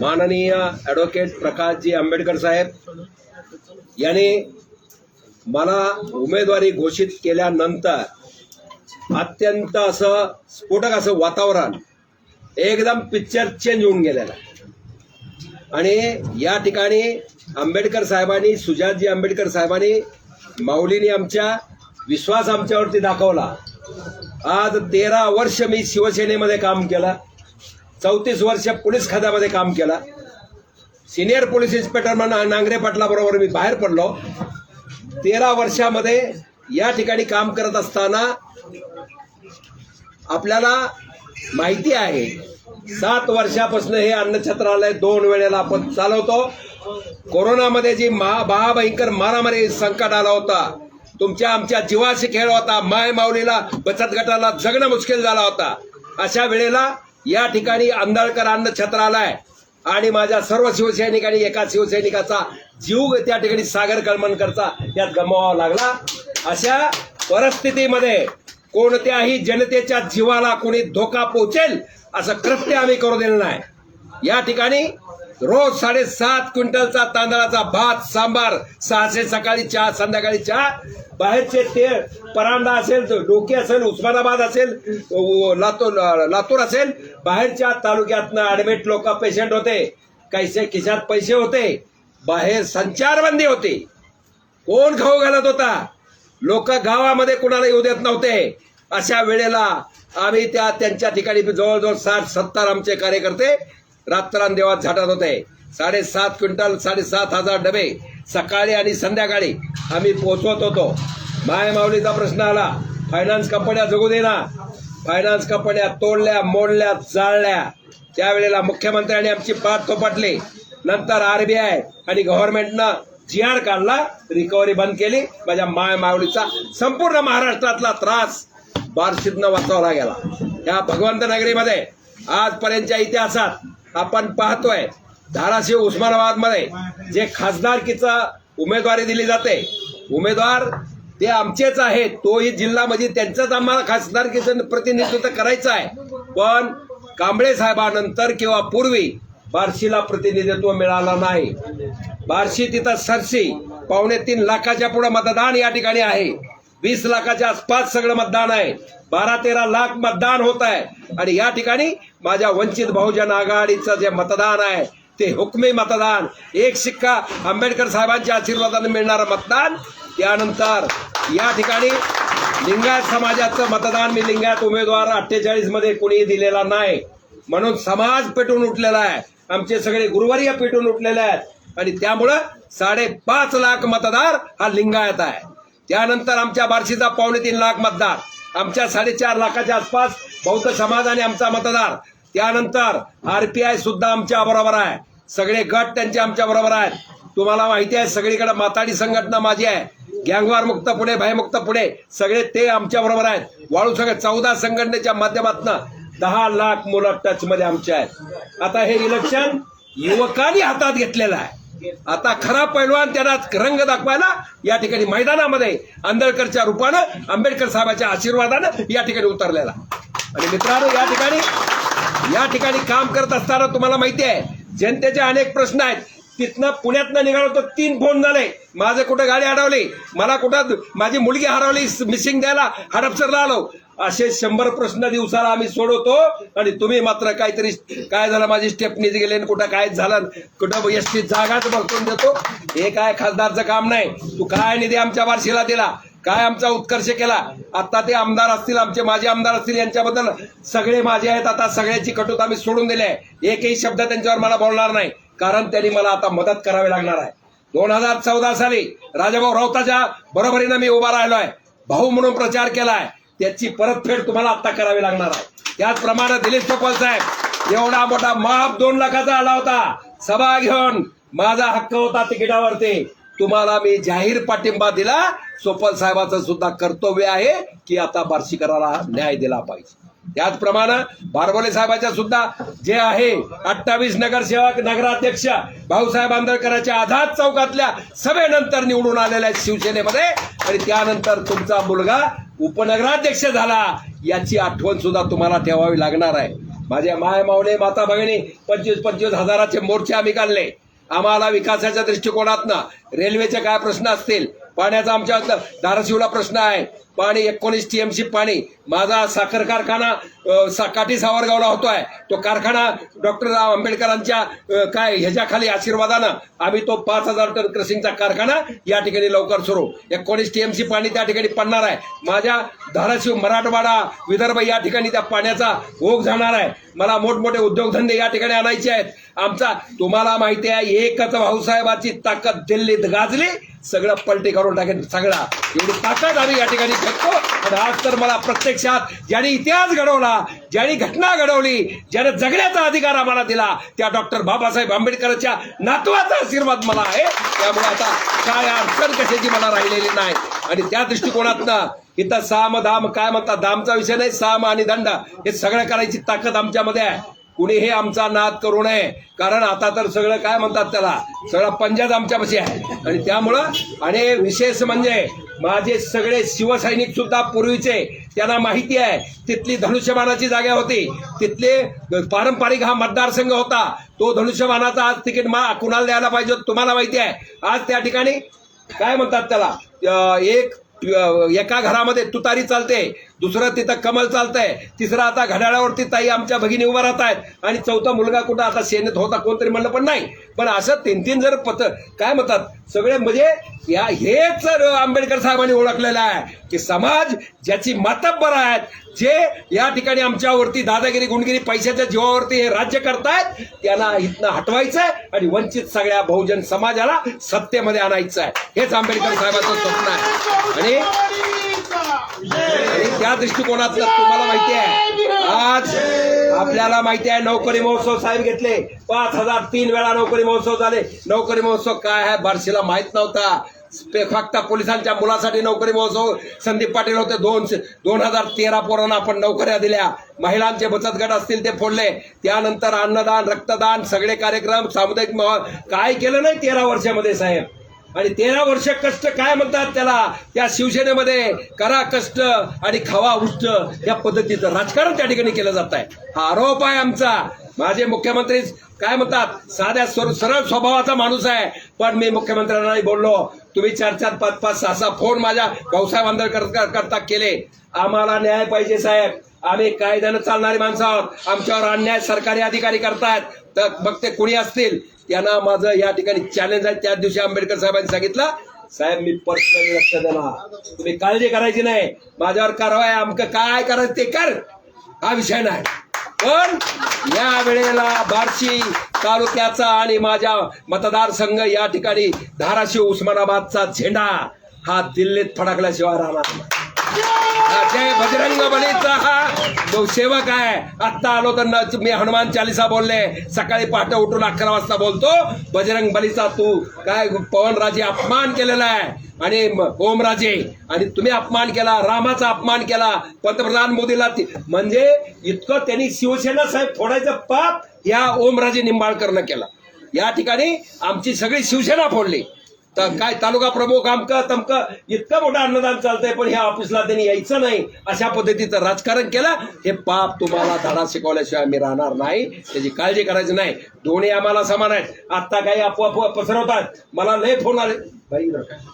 माननीय ॲडव्होकेट प्रकाशजी आंबेडकर साहेब यांनी मला उमेदवारी घोषित केल्यानंतर अत्यंत असं स्फोटक असं वातावरण एकदम पिक्चर चेंज होऊन गेलेलं आणि या ठिकाणी आंबेडकर साहेबांनी सुजातजी आंबेडकर साहेबांनी माऊलीने आमच्या विश्वास आमच्यावरती दाखवला. आज तेरा वर्ष मी शिवसेनेमध्ये काम केलं. चौतीस वर्ष पोलीस खात्यामध्ये काम केलं. सिनियर पोलीस इन्स्पेक्टर म्हणून नांगरे पाटलाबरोबर मी बाहेर पडलो. तेरा वर्षामध्ये या ठिकाणी काम करत असताना आपल्याला माहिती आहे सात वर्षापासून हे अन्नछत्रालय दोन वेळेला आपण चालवतो. कोरोनामध्ये जी महा महाभयंकर मारामारी संकट आला होता तुमच्या आमच्या जीवाशी खेळ होता माय माऊलीला बचत गटाला जगणं मुश्किल झाला होता. अशा वेळेला या ठिकाणी आंधळकर अन्न छत्रालय आणि माझ्या सर्व शिवसैनिकांनी एका शिवसैनिकाचा जीव त्या ठिकाणी सागर कळमणकरचा त्यात गमवावा लागला. अशा परिस्थितीमध्ये कोणत्याही जनतेच्या जीवाला कोणी धोका पोहोचेल असं कृत्य आम्ही करू दिलं नाही. या ठिकाणी रोज साडेसात क्विंटलचा तांदळाचा भात सांबार सहाशे सकाळी चहा संध्याकाळी चहा. बाहेरचे तेळ परांडा असेल डोके असेल उस्मानाबाद असेल लातूर लातूर असेल बाहेरच्या तालुक्यातनं ऍडमिट लोक पेशंट होते. कैसे खिशात पैसे होते? बाहेर संचारबंदी होती. कोण खाऊ घालत होता? लोक गावामध्ये कुणाला येऊ देत नव्हते. अशा वेळेला आम्ही त्या त्यांच्या ठिकाणी जवळजवळ साठ सत्तर आमचे कार्यकर्ते रात्रंदिवस झाटत होते. साडेसात क्विंटल साडेसात हजार डबे सकाळी आणि संध्याकाळी आम्ही पोचवत होतो. माय माऊलीचा प्रश्न आला फायनान्स कंपन्या जगू देना फायनान्स कंपन्या तोडल्या मोडल्या जाळल्या. त्यावेळेला मुख्यमंत्र्यांनी आमची पाठ थोपटली. नंतर आरबीआय आणि गव्हर्नमेंटनं जी आर काढला रिकव्हरी बंद केली. माझ्या माय माऊलीचा संपूर्ण महाराष्ट्रातला त्रास बार्शीतनं वाचवला गेला या भगवंत नगरीमध्ये आजपर्यंतच्या इतिहासात आपण पाहतोय धाराशिव उस्मानाबादमध्ये जे खासदारकीचा उमेदवारी दिली जाते. उमेदवार ते आमचेच आहेत. तोही जिल्हा म्हणजे त्यांचंच आम्हाला खासदारकीचं प्रतिनिधित्व करायचं आहे. पण कांबळे साहेबानंतर किंवा पूर्वी बार्शीला प्रतिनिधित्व मिळालं नाही. बार्शी तिथं सरशी पावणे तीन लाखाच्या पुढे मतदान या ठिकाणी आहे. वीस लाखाच्या आसपास सगळं मतदान आहे. बारा तेरा लाख मतदान होत आहे. आणि या ठिकाणी माझ्या वंचित बहुजन आघाडीचं जे मतदान आहे ते हुकमी मतदान. एक शिक्का आंबेडकर साहेबांच्या आशीर्वादाने मिळणारं मतदान. त्यानंतर या ठिकाणी लिंगायत समाजाचं मतदान मी लिंगायत उमेदवार अठ्ठेचाळीसमध्ये कुणीही दिलेला नाही. म्हणून समाज पेटून उठलेला आहे. आमचे सगळे गुरुवारी पेटून उठलेले आहेत. आणि त्यामुळं साडेपाच लाख मतदार हा लिंगायत आहे. त्यानंतर आमच्या बार्शीचा पावणे तीन लाख मतदार आमच्या साडेचार लाखाच्या आसपास बौद्ध समाजाने आमचा मतदार. त्यानंतर आरपीआय सुद्धा आमच्या बरोबर आहे. सगळे गट त्यांचे आमच्या बरोबर आहेत. तुम्हाला माहिती आहे सगळीकडे माताडी संघटना माझी आहे. गँगवार मुक्त पुणे भयमुक्त पुणे सगळे ते आमच्या बरोबर आहेत. वाळू सगळे चौदा संघटनेच्या माध्यमातून दहा लाख मुलं टच मध्ये आहेत. आता हे इलेक्शन युवकांनी हातात घेतलेलं आहे. आता खरा पैलवान त्यांना रंग दाखवायला या ठिकाणी मैदानामध्ये आंबेडकरच्या रूपानं आंबेडकर साहेबांच्या आशीर्वादानं या ठिकाणी उतरलेला. आणि मित्रांनो या ठिकाणी या ठिकाणी काम करत असताना तुम्हाला माहिती आहे जनतेचे अनेक प्रश्न आहेत. तिथनं पुण्यातनं निघालो तर तीन फोन झाले. माझं कुठं गाडी अडवली मला कुठं माझी मुलगी हरवली मिसिंग द्यायला हडपसरला आलो. असे शंभर प्रश्न दिवसाला आम्ही सोडवतो. आणि तुम्ही मात्र काहीतरी काय झालं माझी स्टेपनीच गेले आणि कुठं काय झालं कुठं एसटी जागाच बघून देतो. हे काय खासदारचं काम नाही. तू काय निधी आमच्या वारशीला दिला? काय आमचा उत्कर्ष केला? आता ते आमदार असतील आमचे माजी आमदार असतील यांच्याबद्दल सगळे माझे आहेत. आता सगळ्याची कटुता आम्ही सोडून दिली आहे. एकही शब्द त्यांच्यावर मला बोलणार नाही. कारण त्यांनी मला आता मदत करावी लागणार आहे. दोन हजार चौदा साली राजाभाऊ राऊताच्या बरोबरीनं मी उभा राहिलो आहे भाऊ म्हणून प्रचार केलाय. त्याची परतफेड तुम्हाला आता करावी लागणार आहे. त्याचप्रमाणे दिलीप टोपल साहेब एवढा मोठा माप दोन लाखाचा आला होता. सभा घेऊन माझा हक्क होता तिकिटावरती. तुम्हाला मी जाहीर पाठिंबा दिला. सोपल साहेबाचं सुद्धा कर्तव्य आहे की आता बार्शीकराला न्याय दिला पाहिजे. त्याचप्रमाणे बारबोले साहेबाच्या सुद्धा जे आहे अठ्ठावीस नगरसेवक नगराध्यक्ष भाऊसाहेब आंबेडकरांच्या आझाद चौकातल्या सभेनंतर निवडून आलेल्या आहेत शिवसेनेमध्ये. आणि त्यानंतर तुमचा मुलगा उपनगराध्यक्ष झाला याची आठवण सुद्धा तुम्हाला ठेवावी लागणार आहे. माझ्या माय मावले माता भगिनी पंचवीस पंचवीस हजाराचे मोर्चे आम्ही काढले. आम्हाला विकासाच्या दृष्टिकोनातनं रेल्वेचे काय प्रश्न असतील पाण्याचा आमच्या धाराशिवला प्रश्न आहे. पाणी एकोणीस टीएमसी पाणी. माझा साखर कारखाना सा काठी सावरगावला होतो आहे तो कारखाना डॉक्टर आंबेडकरांच्या काय ह्याच्याखाली आशीर्वादानं आम्ही तो पाच हजार टन क्रसिंगचा कारखाना या ठिकाणी लवकर सुरू. एकोणीस टीएमसी पाणी त्या ठिकाणी पडणार आहे. माझ्या धाराशिव मराठवाडा विदर्भ या ठिकाणी त्या पाण्याचा ओघ जाणार आहे. मला मोठमोठे उद्योगधंदे या ठिकाणी आणायचे आहेत. आमचा तुम्हाला माहिती आहे एकच भाऊसाहेबाची ताकद दिल्लीत गाजली. सगळं पलटी करून टाकेन सगळा. एवढी ताकद आम्ही या ठिकाणी फेकतो आणि आज तर मला प्रत्यक्षात ज्यांनी इतिहास घडवला ज्यांनी घटना घडवली ज्याने जगण्याचा अधिकार आम्हाला दिला त्या डॉक्टर बाबासाहेब आंबेडकरच्या नातवाचा आशीर्वाद मला आहे. त्यामुळे आता काय अडचण कशाची मला राहिलेली नाही. आणि त्या दृष्टिकोनातनं इथं साम धाम काय म्हणतात दामचा विषय नाही साम आणि दंड हे सगळं करायची ताकद आमच्यामध्ये आहे. कुणी हे आमचा नाद करू नये. कारण आता तर सगळं काय म्हणतात त्याला? सगळं पंजाब आमच्यापाशी आहे. आणि त्यामुळं आणि विशेष म्हणजे माझे सगळे शिवसैनिक सुद्धा पूर्वीचे त्यांना माहिती आहे तिथली धनुष्यबाणाची जागा होती. तिथले पारंपरिक हा मतदारसंघ होता. तो धनुष्यबाणाचा आज तिकीट मा कुणाला द्यायला पाहिजे तुम्हाला माहिती आहे. आज त्या ठिकाणी काय म्हणतात त्याला? एक एका घरामध्ये तुतारी चालते. दुसरं तिथं कमल चालतंय. तिसरं आता घड्याळावरती ताई आमच्या भगिनी उभा राहत आहेत आणि चौथा मुलगा कुठं आता सेनेत होता कोणतरी म्हणलं पण नाही. पण असं तीन तीन जर पत काय म्हणतात? सगळे म्हणजे या हेच आंबेडकर साहेबांनी ओळखलेलं आहे की समाज ज्याची मातब्बर आहेत जे या ठिकाणी आमच्यावरती दादागिरी गुंडगिरी पैशाच्या जीवावरती हे राज्य करतायत त्यांना इथनं हटवायचं आहे आणि वंचित सगळ्या बहुजन समाजाला सत्तेमध्ये आणायचं आहे हेच आंबेडकर साहेबांचं स्वप्न आहे. आणि त्या दृष्टिकोनातलं तुम्हाला माहिती आहे. आज आपल्याला माहिती आहे नोकरी महोत्सव साहेब घेतले. पाच हजार तीन वेळा नोकरी महोत्सव झाले. नोकरी महोत्सव काय आहे? बार्शीला माहीत नव्हता. फक्त पोलिसांच्या मुलासाठी नोकरी महोत्सव. संदीप पाटील होते दोन दोन हजार तेरा पोरांना आपण नोकऱ्या दिल्या. महिलांचे बचत गट असतील ते फोडले. त्यानंतर अन्नदान रक्तदान सगळे कार्यक्रम सामुदायिक काय केलं नाही तेरा वर्षामध्ये साहेब? आणि तेरा वर्ष कष्ट काय म्हणतात त्याला? त्या शिवसेनेमध्ये करा कष्ट आणि खावा उष्ट या पद्धतीचं राजकारण त्या ठिकाणी केलं जात आहे. हा आरोप आहे आमचा. माझे मुख्यमंत्री काय म्हणतात? साध्या स्वर- सरळ स्वभावाचा माणूस आहे. पण मी मुख्यमंत्र्यांना बोललो. तुम्ही चार चार पाच पाच सहा सहा फोन माझ्या भाऊसाहेब आंदळकर करता केले. आम्हाला न्याय पाहिजे साहेब. आम्ही कायद्यानं चालणारी माणसं आहोत. आमच्यावर अन्याय सरकारी अधिकारी करतायत. तर मग ते कुणी असतील? त्यांना माझं या ठिकाणी चॅलेंज आहे. त्याच दिवशी आंबेडकर साहेबांनी सांगितलं साहेब मी पर्सनली लक्ष देणार. तुम्ही काळजी करायची नाही. माझ्यावर कारवाई अमकं काय करायचं ते कर. हा विषय नाही. पण या वेळेला बार्शी तालुक्याचा आणि माझ्या मतदारसंघ या ठिकाणी धाराशिव उस्मानाबादचा झेंडा हा दिल्लीत फडकल्याशिवाय राहणार नाही. जय बजरंग बलीचा हा. जो सेवक आहे. आत्ता आलो तर मी हनुमान चालिसा बोलले. सकाळी पहाटे उठून अकरा वाजता बोलतो. बजरंग बलीचा तू काय पवनराजे अपमान केलेला आहे. आणि ओमराजे आणि तुम्ही अपमान केला रामाचा अपमान केला. पंतप्रधान मोदीला म्हणजे इतकं त्यांनी शिवसेना साहेब फोडायचं पाप या ओमराजे निंबाळकरनं केला. या ठिकाणी आमची सगळी शिवसेना फोडली. तर काय तालुका प्रमुख आमकं तमकं इतकं मोठं अन्नदान चालतंय पण ह्या ऑफिसला त्यांनी यायचं नाही. अशा पद्धतीचं राजकारण केलं. हे पाप तुम्हाला धडा शिकवल्याशिवाय आम्ही राहणार नाही. त्याची काळजी करायची नाही. दोन्ही आम्हाला समान आहेत. आत्ता काही अफवा पसरवतात. मला लय फोन आले. बाई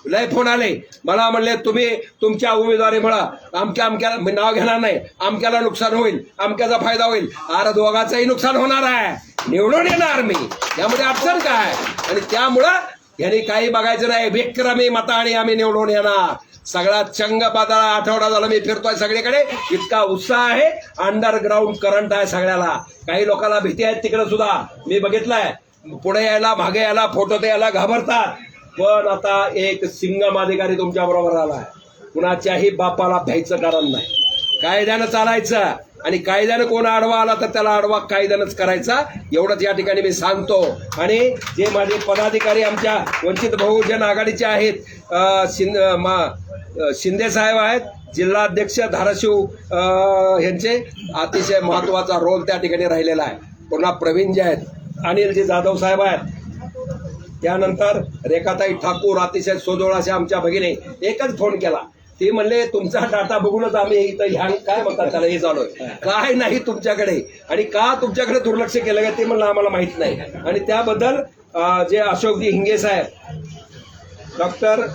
लय फोन आले. मला म्हणले तुम्ही तुमच्या उमेदवारी म्हणा. आमच्या आमक्याला मी नाव घेणार नाही. आमक्याला नुकसान होईल. आमक्याचा फायदा होईल. आर दोघाचंही नुकसान होणार आहे. निवडून येणार मी. त्यामध्ये अडचण काय? आणि त्यामुळं यांनी काही बघायचं नाही. विक्रमी मताने आम्ही निवडून येणार. सगळा चंग बाजारा आठवडा झाला मी फिरतोय सगळीकडे. इतका उत्साह आहे. अंडरग्राऊंड करंट आहे सगळ्याला. काही लोकांना भीती आहे तिकडे सुद्धा. मी बघितलंय. पुढे यायला मागे यायला फोटो द्यायला घाबरतात. पण आता एक सिंगम अधिकारी तुमच्या बरोबर आलाय. कुणाच्याही बापाला भ्यायचं कारण नाही. कायद्यानं चालायचं आणि कायद्यानं कोण आडवा आला तर त्याला आडवा कायद्यानंच करायचा. एवढंच या ठिकाणी मी सांगतो. आणि जे माझे पदाधिकारी आमच्या वंचित बहुजन आघाडीचे आहेत शिंद मा- शिंदे साहेब आहेत जिल्हाध्यक्ष धाराशिव यांचे अतिशय महत्त्वाचा रोल त्या ठिकाणी राहिलेला आहे. पुन्हा प्रवीण जे आहेत अनिलजी जाधव साहेब आहेत. त्यानंतर रेखाताई ठाकूर अतिशय सोजोळ अशा आमच्या भगिनी एकच फोन केला. ते म्हणले तुमचा डाटा बघूनच आम्ही इथं ह्या काय म्हणतात त्याला हे चालू काय नाही तुमच्याकडे. आणि का तुमच्याकडे दुर्लक्ष केलं का ते म्हणलं आम्हाला माहीत नाही. आणि त्याबद्दल जे अशोकजी हिंगे साहेब डॉक्टर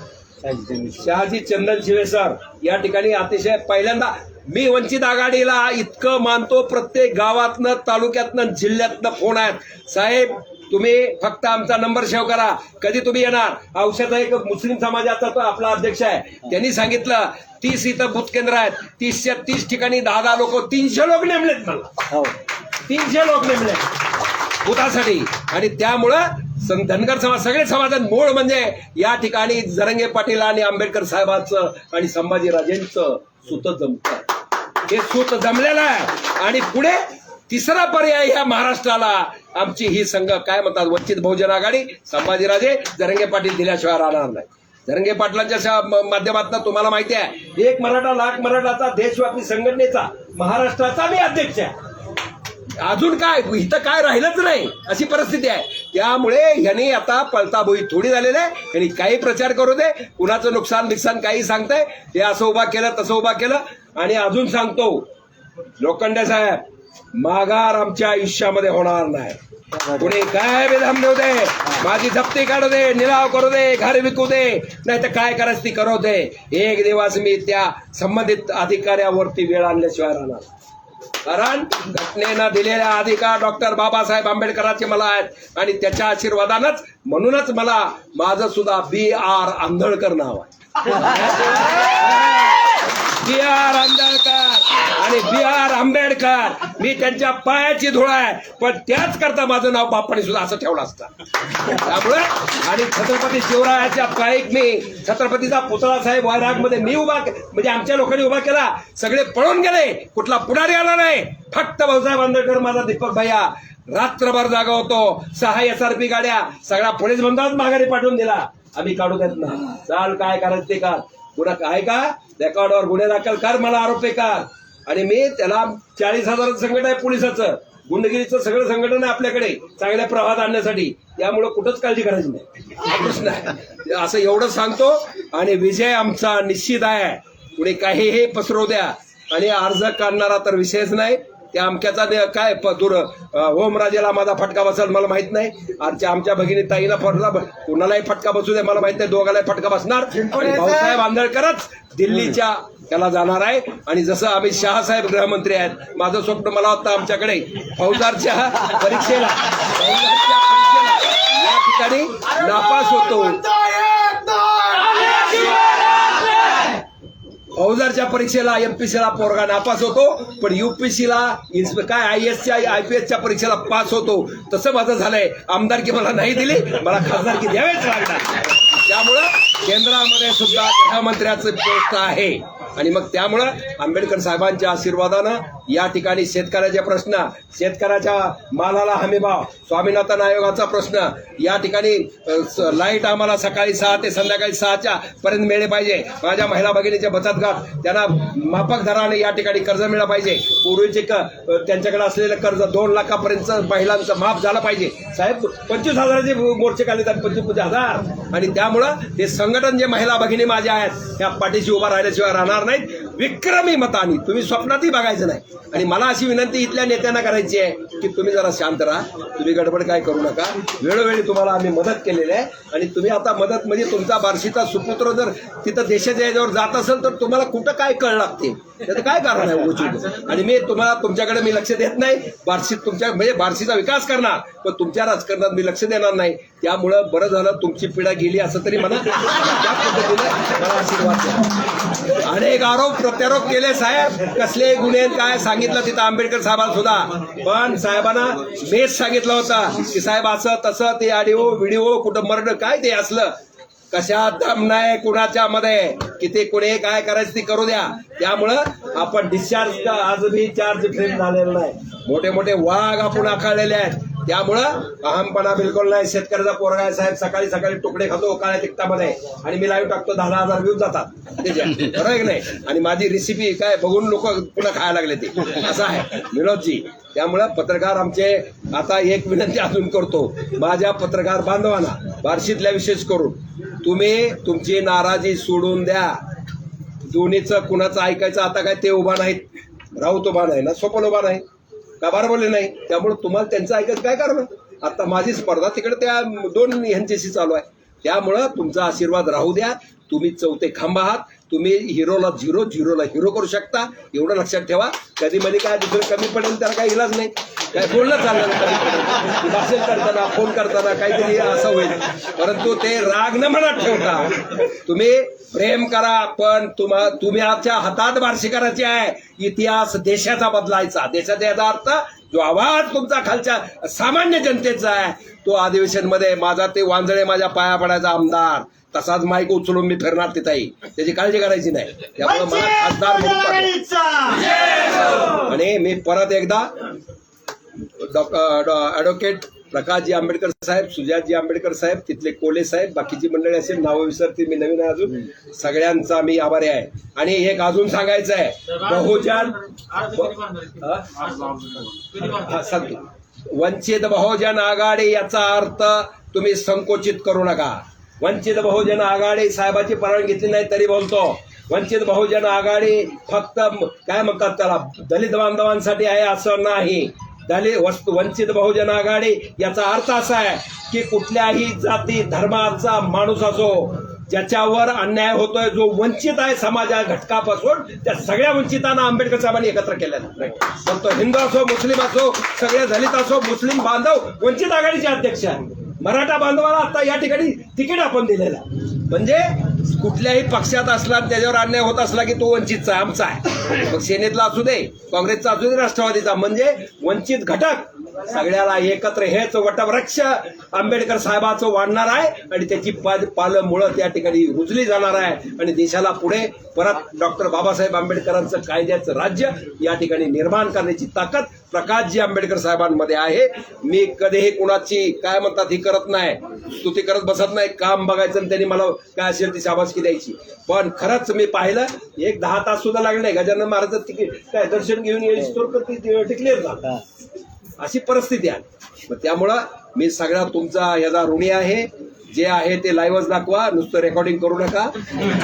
शहाजी चंदन शिवे सर या ठिकाणी अतिशय पहिल्यांदा मी वंचित आघाडीला इतकं मानतो प्रत्येक गावातनं तालुक्यातनं जिल्ह्यातनं फोन आहेत? साहेब तुम्ही फक्त आमचा नंबर सेव्ह करा. कधी तुम्ही येणार? औषध एक मुस्लिम समाजाचा तो आपला अध्यक्ष आहे. त्यांनी सांगितलं तीस इथं बूथ केंद्र आहेत. तीसच्या तीस ठिकाणी दहा दहा लोक तीनशे लोक नेमलेत मला. तीनशे लोक नेमले बुथासाठी. आणि त्यामुळं धनगर समाज सगळे समाजात मूळ म्हणजे या ठिकाणी जरंगे पाटील आणि आंबेडकर साहेबांचं आणि संभाजीराजेंचं सुत जमत हे सूत जमलेलं आहे. आणि पुढे तिसरा पर्याय ह्या महाराष्ट्राला आमची ही संघ काय म्हणतात? वंचित बहुजन आघाडी संभाजीराजे जरंगे पाटील दिल्याशिवाय राहणार नाही. जरंगे पाटलांच्या शा- माध्यमातून तुम्हाला माहिती आहे एक मराठा लाख मराठाचा देशव्यापी संघटनेचा महाराष्ट्राचा मी अध्यक्ष आहे. अजून काय? इथं काय राहिलंच नाही अशी परिस्थिती आहे. त्यामुळे ह्यांनी आता पळताबोई थोडी झालेली आहे. ह्यांनी काही प्रचार करू दे. कुणाचं नुकसान बिकसान काही सांगतंय. ते असं उभा केलं तसं उभा केलं. आणि अजून सांगतो लोखंडे साहेब माघार आमच्या आयुष्यामध्ये होणार नाही. कुणी काय बेधाम देऊ दे माझी जप्ती काढू दे निलाव करू दे घर विकू दे नाही तर काय करायचं ती करू दे. एक दिवस मी त्या संबंधित अधिकाऱ्यावरती वेळ आणल्याशिवाय राहणार. कारण घटनेनं दिलेला अधिकार डॉक्टर बाबासाहेब आंबेडकरांचे मला आहेत आणि त्याच्या आशीर्वादानंच म्हणूनच मला माझं सुद्धा बी आर आंधळकर नाव आहे. बी आर आंधळकर आणि बी आर आंबेडकर. मी त्यांच्या पायाची धुळा आहे. पण त्याच करता माझं नाव बाप्पाने सुद्धा असं ठेवलं असतं. त्यामुळे आणि छत्रपती शिवरायाच्या पायीक मी छत्रपतीचा पुतळा साहेब वायरागमध्ये मी उभा म्हणजे आमच्या लोकांनी उभा केला. सगळे पळून गेले. कुठला पुढारी आला नाही. फक्त भाऊसाहेब आंबेडकर माझा दीपक भैया. रात्रभर जागा होतो. सहा एस आर पी गाड्या. सगळा पोलीस बंधाच माघारी पाठवून दिला. आम्ही काढू देत ना चाल काय करायचं ते का पुन्हा काय का? रेकॉर्डवर गुन्हे दाखल कर मला आरोपी कर. आणि मी त्याला चाळीस हजाराचं संकट आहे पोलिसाचं. गुंडगिरीचं सगळं संघटन आहे आपल्याकडे चांगल्या प्रवाहात आणण्यासाठी. त्यामुळं कुठंच काळजी करायची नाही. हा प्रश्न आहे. असं एवढं सांगतो आणि विजय आमचा निश्चित आहे. पुढे काहीही पसरवू द्या. आणि अर्ज काढणारा तर विषयच नाही. त्या अमक्याचा काय दूर ओमराजेला माझा फटका बसेल मला माहीत नाही. आमच्या आमच्या भगिनी ताईला फटका ब- कुणालाही फटका बसू दे मला माहीत नाही दोघालाही फटका बसणार. आणि भाऊसाहेब आंबेडकरच दिल्लीच्या त्याला जाणार आहे. आणि जसं अमित शहा साहेब गृहमंत्री आहेत माझं स्वप्न मला वाटतं आमच्याकडे फौजदारच्या परीक्षेला या ठिकाणी नापास होतो. फौजदारच्या परीक्षेला एमपीसीला पोरगा नापास होतो पण युपीसीला काय आय एसच्या आय पी एसच्या परीक्षेला पास होतो. तसं माझं झालंय. आमदारकी मला नाही दिली मला खासदारकी द्यावेच लागणार. त्यामुळं केंद्रामध्ये सुद्धा गृहमंत्र्याचं पोस्ट आहे. आणि मग त्यामुळं आंबेडकर साहेबांच्या आशीर्वादानं या ठिकाणी शेतकऱ्याचे प्रश्न शेतकऱ्याच्या मालाला हमीभाव स्वामीनाथन आयोगाचा प्रश्न. या ठिकाणी स- लाइट आम्हाला सकाळी सहा ते संध्याकाळी सहाच्या पर्यंत मिळले पाहिजे. माझ्या महिला भगिनीचे बचत गट त्यांना माफक दराने या ठिकाणी कर्ज मिळालं पाहिजे. पूर्वीचे क त्यांच्याकडे असलेलं कर्ज दोन लाखापर्यंत महिलांचं माफ झालं पाहिजे. साहेब पंचवीस हजाराचे मोर्चे काढले तर पंचवीस पंचवीस हजार. आणि त्यामुळं ते संघटन जे महिला भगिनी माझ्या आहेत त्या पाठीशी उभा राहिल्याशिवाय राहणार नाहीत. विक्रमी मतानी. तुम्ही स्वप्नातही बघायचं नाही. आणि मला अशी विनंती इथल्या नेत्यांना करायची आहे की तुम्ही जरा शांत राहा. तुम्ही गडबड काय करू नका. वेळोवेळी तुम्हाला आम्ही मदत केलेली आहे. आणि तुम्ही आता मदत म्हणजे तुमचा बार्शीचा सुपुत्र जर तिथं देशाच्या याच्यावर जात असेल तर तुम्हाला कुठं काय कळ लागते त्याचं काय कारण आहे उगाच? आणि मी तुम्हाला तुमच्याकडे मी लक्ष देत नाही. बार्शीत तुमच्या म्हणजे बार्शीचा विकास करणार. पण तुमच्या राजकारणात मी लक्ष देणार नाही. त्यामुळं बरं झालं तुमची पिढा गेली असं तरी म्हणा. त्या पद्धतीने मला आशीर्वाद अनेक आरोप प्रत्यारोप केले साहेब. कसले गुन्हे काय सांगितलं तिथं आंबेडकर साहेबांना सुद्धा. पण साहेबांना मेच सांगितलं होतं की साहेब असं तसं ते ऑडिओ व्हिडिओ कुठं मरण काय ते असलं. कशात दम नाही कुणाच्या मध्ये? किती कुणी काय करायचं ते करू द्या. त्यामुळं आपण डिस्चार्ज आज चार्ज फ्रेम झालेलं नाही. मोठे मोठे वाघ आपण आखळलेले आहेत. त्यामुळं अहमपणा बिलकुल नाही. शेतकऱ्याचा पोरगा आहे साहेब सकाळी सकाळी तुकडे खातो काळ्या तिकटामध्ये आणि मी लाईव्ह टाकतो दहा दहा हजार व्ह्यूज जातात. बरोबर की नाही? आणि माझी रेसिपी काय बघून लोक पुन्हा खायला लागले ते. असं आहे. विनोदजी त्यामुळं पत्रकार आमचे आता एक विनंती अजून करतो. माझ्या पत्रकार बांधवांना बार्शीतल्या विशेष करून. तुम्ही तुमची नाराजी सोडून द्या. दोन्हीचं कुणाचं ऐकायचं आता काय ते उभा नाहीत. राऊत उभा नाही ना सोपन उभा नाही. का बोलले नाही? त्यामुळे तुम्हाला त्यांचं ऐकायचं काय कारण? आता माझी स्पर्धा तिकडे त्या दोन ह्यांच्याशी चालू आहे. त्यामुळं तुमचा आशीर्वाद राहू द्या. तुम्ही चौथे खांब आहात. तुम्ही हिरोला झिरो झिरोला हिरो करू शकता. एवढं लक्षात ठेवा. कधी मध्ये काय दुसरं कमी पडेल त्याला काही इलाज नाही. काय बोलणं चाललं नाही. भाषण करताना फोन करताना काहीतरी असं होईल. परंतु ते राग न मनात ठेवता तुम्ही प्रेम करा पण तुम्हा तुम्ही आमच्या हातात बारशी करायची आहे. इतिहास देशाचा बदलायचा. देशाचा याचा अर्थ जो आवाज तुमचा खालच्या सामान्य जनतेचा आहे तो अधिवेशनमध्ये माझा ते वांजळे माझ्या पाया पडायचा आमदार. तसाच माईक उचलून मी फिरणार तिथेही त्याची काळजी करायची नाही. त्यामुळे मला खासदार म्हणून. आणि मी परत एकदा ॲडव्होकेट प्रकाशजी आंबेडकर साहेब सुजातजी आंबेडकर साहेब तिथले कोले साहेब बाकीची मंडळी असेल नावं विसरतील मी नवीन आहे अजून. सगळ्यांचा मी आभारी आहे. आणि एक अजून सांगायचं आहे. बहुजन सांगतो. वंचित बहुजन आघाडी याचा अर्थ तुम्ही संकोचित करू नका. वंचित बहुजन आघाडी साहेबाची परवानगी घेतली नाही तरी बोलतो. वंचित बहुजन आघाडी फक्त काय म्हणतात त्याला? दलित बांधवांसाठी आहे असं नाही. दलित वस्तू वंचित बहुजन आघाडी याचा अर्थ असा आहे की कुठल्याही जाती धर्माचा माणूस असो ज्याच्यावर अन्याय होतोय जो वंचित आहे समाजा घटकापासून त्या सगळ्या वंचितांना आंबेडकर साहेबांनी एकत्र केलेलं मग तो हिंदू असो मुस्लिम असो सगळे दलित असो मुस्लिम बांधव वंचित आघाडीचे अध्यक्ष आहे मराठा बांधवाला आता या ठिकाणी तिकीट आपण दिलेलं म्हणजे कुठल्याही पक्षात असला त्याच्यावर अन्याय होत असला की तो वंचितचा आमचा आहे. मग सेनेतला असू दे काँग्रेसचा असू दे राष्ट्रवादीचा. म्हणजे वंचित घटक सगळ्याला एकत्र हेच वटवृक्ष. आंबेडकर साहेबाचं वाढणार आहे आणि त्याची पाल पालं मुळं त्या ठिकाणी रुजली जाणार आहे. आणि देशाला पुढे परत डॉक्टर बाबासाहेब आंबेडकरांचं कायद्याचं राज्य या ठिकाणी निर्माण करण्याची ताकद प्रकाशजी आंबेडकर साहेबांमध्ये आहे. मी कधीही कुणाची काय म्हणतात ही करत नाही. स्तुती करत बसत नाही. काम बघायचं आणि त्यांनी मला काय असेल ती शाबासकी द्यायची. पण खरंच मी पाहिलं एक दहा तास सुद्धा लागले गजानन महाराज तिकीट काय दर्शन घेऊन यायची तर ती डिक्लेअर झाला अशी परिस्थिती आली. मग त्यामुळं मी सगळा तुमचा ह्याचा ऋणी आहे. जे आहे ते लाईव्हच दाखवा नुसतं रेकॉर्डिंग करू नका.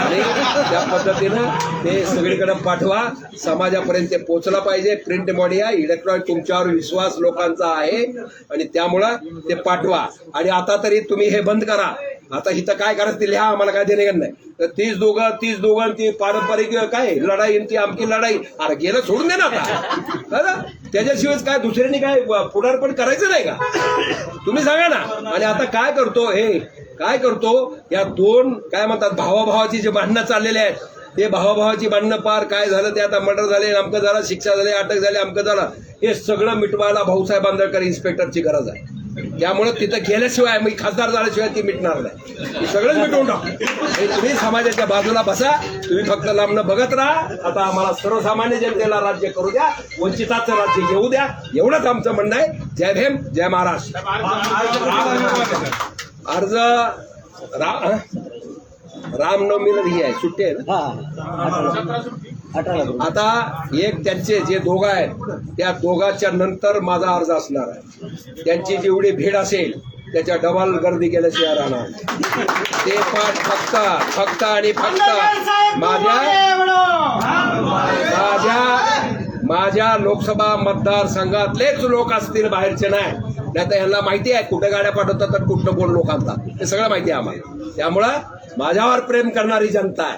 आणि त्या पद्धतीनं ते सगळीकडे पाठवा. समाजापर्यंत ते पोचला पाहिजे. प्रिंट मीडिया इलेक्ट्रॉनिक तुमच्यावर विश्वास लोकांचा आहे. आणि त्यामुळं ते पाठवा. आणि आता तरी तुम्ही हे बंद करा. आता इथं काय करायचं ते लिहा आम्हाला काय देणे नाही. तर तीस दोघं तीस दोघं ती पारंपरिक काय लढाई ती आमची लढाई. अरे गेलं सोडून दे ना आता. त्याच्याशिवाय काय दुसऱ्यांनी काय पुनर्पण करायचं नाही का? तुम्ही सांगा ना. आणि आता काय करतो हे काय करतो या दोन काय म्हणतात भावाभावाची जे भांडणं चाललेले आहेत ते भावाभावाची भांडणं पार काय झालं ते आता मर्डर झाले अमकं झालं शिक्षा झाली अटक झाली अमकं झालं हे सगळं मिटवायला भाऊसाहेब आंबेडकर इन्स्पेक्टरची गरज आहे. त्यामुळे तिथं गेल्याशिवाय मी खासदार झाल्याशिवाय ती मिटणार नाही. हे सगळंच मिटवून टाकू. हे तुम्ही समाजाच्या बाजूला बसा. तुम्ही फक्त लांबनं बघत राहा. आता आम्हाला सर्वसामान्य जनतेला राज्य करू द्या. वंचिताचं राज्य घेऊ द्या. एवढंच आमचं म्हणणं आहे. जय भीम जय महाराष्ट्र. अर्ज राम रामनवमीला ही आहे. सुट्टी आहे ना? आता एक त्यांचे जे दोघं आहेत त्या दोघांच्या नंतर माझा अर्ज असणार आहे. त्यांची जेवढी भीड असेल त्याच्या डबल गर्दी केल्याशिवाय राहणार ते पण फक्त फक्त आणि फक्त माझ्या माझ्या माझ्या लोकसभा मतदारसंघातलेच लोक असतील बाहेरचे नाही. नाही तर यांना माहिती आहे कुठे गाड्या पाठवतात आणि कुठलं कोण लोक आणतात. हे सगळं माहिती आहे आम्हाला. त्यामुळं माझ्यावर प्रेम करणारी जनता आहे.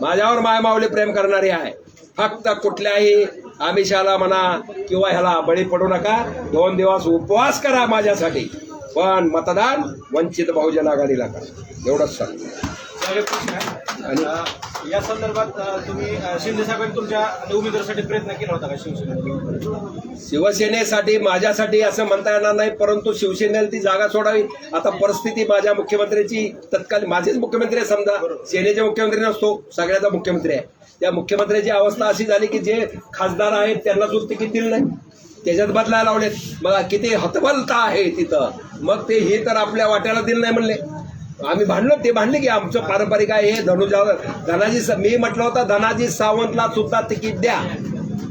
माझ्यावर मायमावली प्रेम करणारी आहे. फक्त कुठल्याही आमिषाला म्हणा किंवा ह्याला बळी पडू नका. दोन दिवस उपवास करा माझ्यासाठी. पण मतदान वंचित बहुजन आघाडीला करा. एवढंच सांगतो. प्रश्न आणि या संदर्भात तुम्ही शिंदे साहेबांनी तुमच्या उमेदवारासाठी प्रयत्न केला होता का शिवसेनेत शिवसेनेसाठी माझ्यासाठी असं म्हणता येणार नाही परंतु शिवसेनेला ती जागा सोडावी. आता परिस्थिती माझ्या मुख्यमंत्र्याची तत्कालीन माझेच मुख्यमंत्री आहे समजा. सेनेचे मुख्यमंत्री नसतो सगळ्याचा मुख्यमंत्री आहे. त्या मुख्यमंत्र्याची अवस्था अशी झाली की जे खासदार आहेत त्यांना सुद्धा तिकीट दिलं नाही? त्याच्यात बदलायला लावलेत. बघा किती हतबलता आहे तिथं. मग ते हे तर आपल्या वाट्याला दिलं नाही म्हणले. आम्ही भांडलो ते भांडले की आमचं पारंपरिक आहे हे धनुजा धनाजी मी म्हटलं होतं धनाजी सावंतला सुद्धा तिकीट द्या.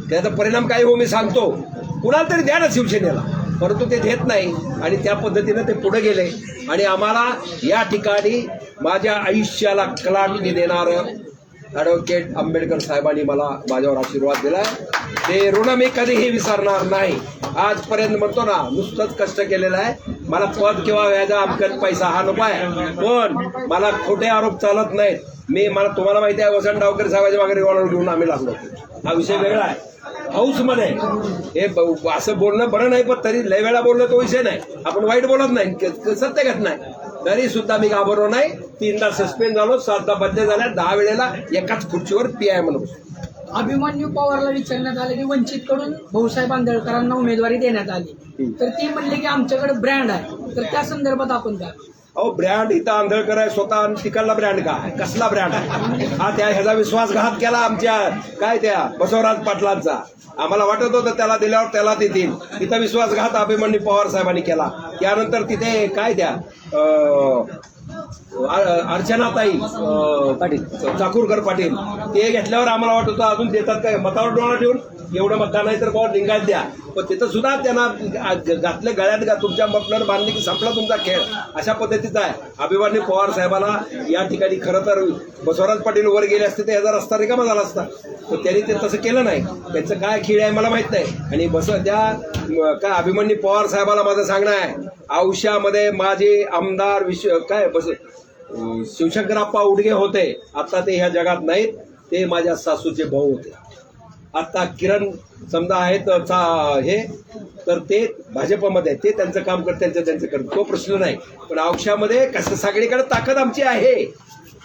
त्याचा परिणाम काय हो मी सांगतो. कुणाला तरी द्या ना शिवसेनेला. परंतु ते देत नाही. आणि त्या पद्धतीनं ते पुढे गेले. आणि आम्हाला या ठिकाणी माझ्या आयुष्याला कलाटणी देणारं ॲडव्होकेट आंबेडकर साहेबांनी मला माझ्यावर आशीर्वाद दिला ते ऋण मी कधीही विसरणार नाही. आजपर्यंत म्हणतो ना नुसतंच कष्ट केलेलं आहे. मला पद किंवा व्याजा अपघात पैसा हा नको आहे. पण मला खोटे आरोप चालत नाहीत. मी मला तुम्हाला माहिती आहे वसंत डावकर साहेबांच्या मागे रिव्हॉल्वर घेऊन आम्ही लागलो हा विषय वेगळा आहे. हाऊसमध्ये हे असं बोलणं बरं नाही पण तरी लय वेळा बोलणं तो विषय नाही. आपण वाईट बोलत नाही सत्य घटना आहे. तरी सुद्धा मी घाबरलो नाही. तीनदा सस्पेंड झालो सातदा बदल्या झाल्या. दहा वेळेला एकाच खुर्चीवर पी आय म्हणून. अभिमन्यू पवारला विचारण्यात आले की वंचित कडून भाऊसाहेब आंदळकरांना उमेदवारी देण्यात आली. तर ते म्हणले की आमच्याकडे ब्रँड आहे. तर त्या संदर्भात आपण काय? अहो ब्रँड इथं आंधळकर आहे स्वतः तिकडला ब्रँड काय कसला ब्रँड आहे? हा त्या ह्याचा विश्वासघात केला आमच्या काय त्या बसवराज पाटलांचा. आम्हाला वाटत होतं त्याला दिल्यावर त्याला देतील. तिथं विश्वासघात अभिमन्यू पवार साहेबांनी केला. त्यानंतर तिथे काय त्या अर्चनाताई पाटील चाकूरकर पाटील ते घेतल्यावर आम्हाला वाटत होतं अजून देतात काय? मतावर डोळा ठेवून? एवढं मतदान नाही तर बाबा लिंगायत द्या. पण तिथं सुद्धा त्यांना घातलं गळ्यात घा तुमच्या मफलर बांधले की संपला तुमचा खेळ. अशा पद्धतीचा आहे. अभिमान्य पवार साहेबाला या ठिकाणी खरं तर बसवराज पाटील वर गेले असते तर याचा रस्ता रिकामा झाला असता. पण त्यांनी ते तसं केलं नाही. त्यांचं काय खेळ आहे मला माहीत नाही. आणि बस त्या काय अभिमन्यू पवार साहेबाला माझं सांगणं आहे औषामध्ये माझे आमदार विश्व काय बस शिवशंकरप्पा उडगे होते. आता ते ह्या जगात नाहीत. ते माझ्या सासूचे भाऊ होते. आता किरण समजा आहेत चा- हे तर ते भाजपमध्ये ते त्यांचं काम करत त्यांचं त्यांचं करत. तो प्रश्न नाही. पण औक्षामध्ये कसं सगळीकडे ताकद आमची आहे.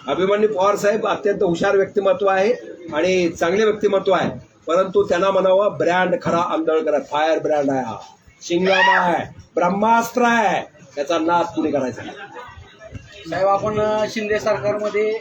अभिमन्यू पवार साहेब अत्यंत हुशार व्यक्तिमत्व आहे आणि चांगले व्यक्तिमत्व आहे. परंतु त्यांना म्हणावं ब्रँड खरा आंदोलकर आहे फायर ब्रँड आहे हा. शिंगामा आहे. ब्रह्मास्त्र आहे. त्याचा नाद कुणी करायचा? साहेब आपण शिंदे सरकारमध्ये